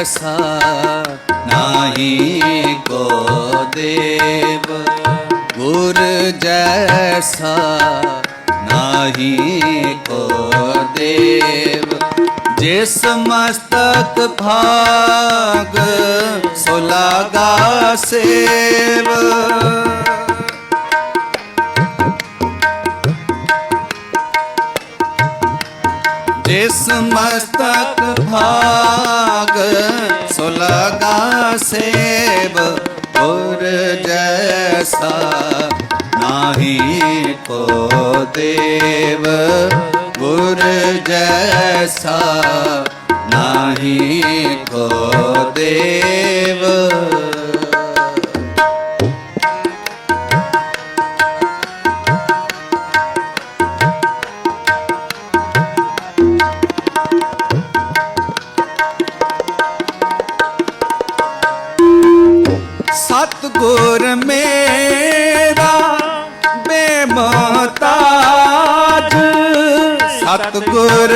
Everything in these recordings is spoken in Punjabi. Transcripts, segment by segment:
ਜੈਸਾ ਨਾਹੀ ਕੋ ਦੇਵ, ਗੁਰ ਜੈਸਾ ਨਾਹੀ ਕੋ ਦੇਵ। ਜਿਸ ਮਸਤਕ ਭਾਗ, ਸੋ ਲਾਗਾ ਸੇਵ। ਜਿਸ ਮਸਤਕ ਭਾਗ ਸੇਵ ਗੁਰ ਜੈਸਾ ਨਾਹੀ ਕੋ ਦੇਵ ਗੁਰ ਜੈਸਾ ਨਾਹੀ ਕੋ ਦੇਵ। ਸਤਗੁਰ ਮੇਰਾ ਬੇਮਤਾਜ ਸਤਗੁਰ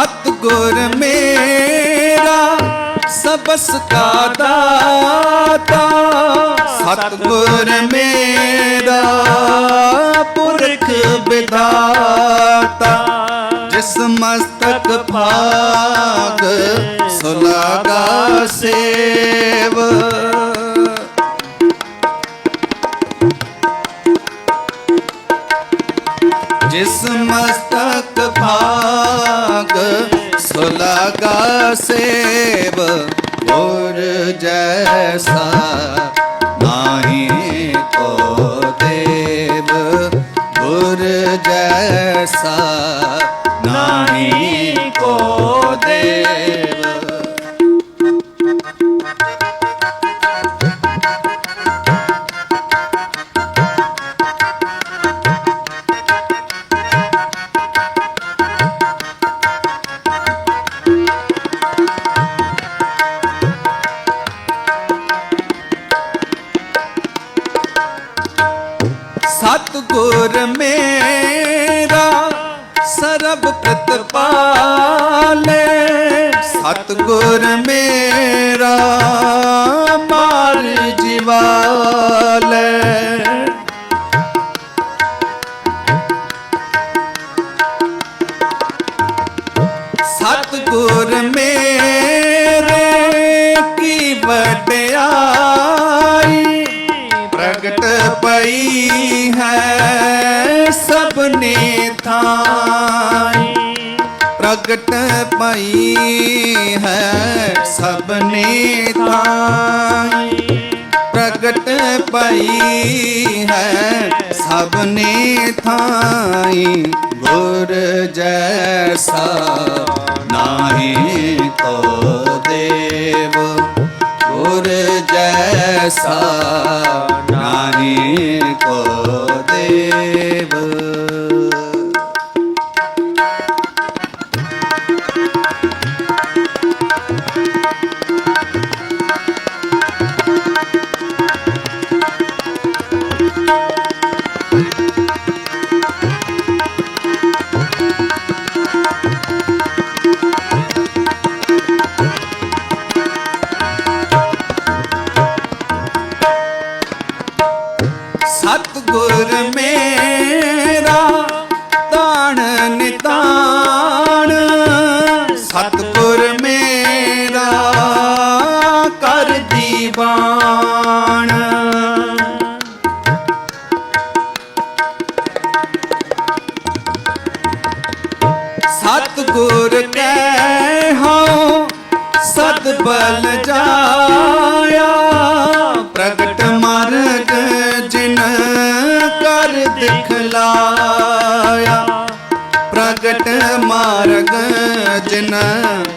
ਸਤਗੁਰ ਮੇਰਾ ਸਬਸ ਕਾ ਦਾਤਾ ਸਤਗੁਰ ਮੇਰਾ ਪੁਰਖ ਵਿਦਾਤਾ ਜਿਸ ਮਸਤਕ ਭਾਗ ਸੁਲਾਗਾ ਸੇਵ। ਜਿਸ ਮਸਤਕ ਭਾਗ ਸੁਲਾਗਾ ਸੇਵ ਗੁਰ ਜੈਸਾ ਨਾਹੀ ਗੁਰ ਮੇਰਾ ਸਰਬ ਪ੍ਰਤਪਾਲੇ ਸਤਗੁਰ ਮੇਰਾ ਮਾਰ ਜੀਵਾ ਥਾਈ ਪ੍ਰਗਟ ਪਈ ਹੈ। ਸਭਨੇ ਥਾਈ ਗੁਰ ਜੈਸਾ ਨਾਹੀ ਕੋ ਦੇਵ। ਗੁਰ ਜੈਸਾ ਨਾਹੀ ਕੋ ਸਤਗੁਰ ਮੇਰਾ ਤਾਣ ਨਿਤਾਣ। ਸਤਗੁਰ ਮੇਰਾ ਕਰ ਦੀਵਾਨ ਸਤਗੁਰ ਕਹਿ ਹਉ ਸਤ ਬਲ ਜਾਇਆ। ਮਾਰਗ ਜਿਨ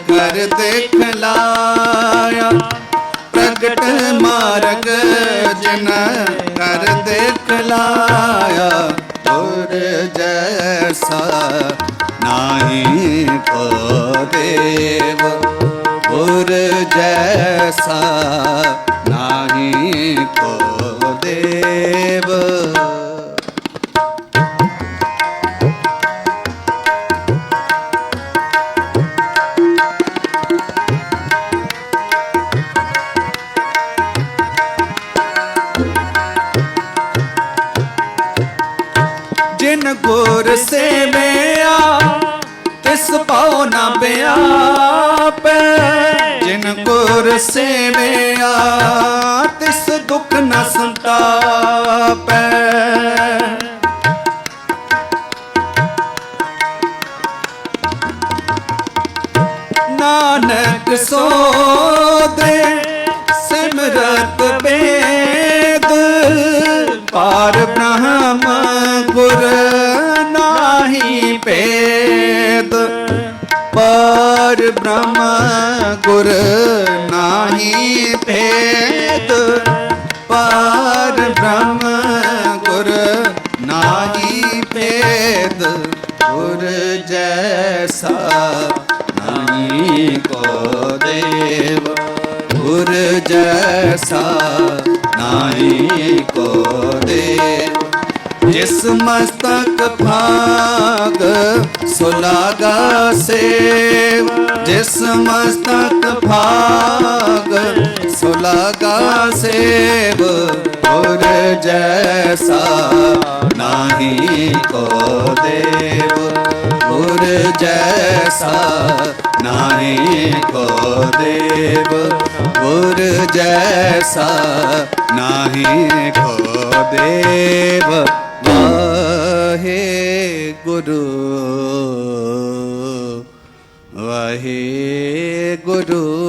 ਕਰ ਦਿਖਲਾਇਆ ਪ੍ਰਗਟ ਮਾਰਗ ਦਰਸ਼ਨ ਕਰ ਦੇਖ ਲਾਇਆ। ਗੁਰ ਜੈਸਾ ਨਾਹੀ ਕੋ ਦੇਵ ਗੁਰ ਜੈਸਾ ਨਾਹੀ ਕੋ ਗੁਰ ਸੇਵਿਆ ਤਿਸ ਦੁਖ ਨ ਸੰਤਾਪੈ। ਨਾਨਕ ਸੋਦੇ ਸਿਮਰਤ ਬੇਦ ਪਾਰ ਬ੍ਰਹਮ ਗੁਰ ਨਾਹੀ ਭੇਦ, ਪਾਰ ਬ੍ਰਹਮ ਗੁਰ ਨਾਹੀ ਭੇਦ ਪਾਰ ਬ੍ਰਹਮ ਗੁਰ ਨਾਹੀ ਭੇਦ ਗੁਰ ਜੈਸਾ ਨਾਹੀ ਕੋ ਦੇਵ ਗੁਰ ਜੈਸਾ ਨਾਹੀ ਕੋ ਦੇਵ ਜਿਸ ਮਸਤਕ ਭਾਗ ਸੁਲਾਗਾ ਸੇਵ ਜਿਸ ਮਸਤਕ ਭਾਗ ਸੁਲਾਗਾ ਸੇਵ। ਗੁਰ ਜੈਸਾ ਨਾਹੀ ਕੋ ਦੇਵ। ਗੁਰ ਜੈਸਾ ਨਾਹੀ ਕੋ ਦੇਵ। ਗੁਰ ਜੈਸਾ ਨਾਹੀ ਕੋ ਦੇਵ। ਗੁਰੂ ਵਾਹੇ ਗੁਰੂ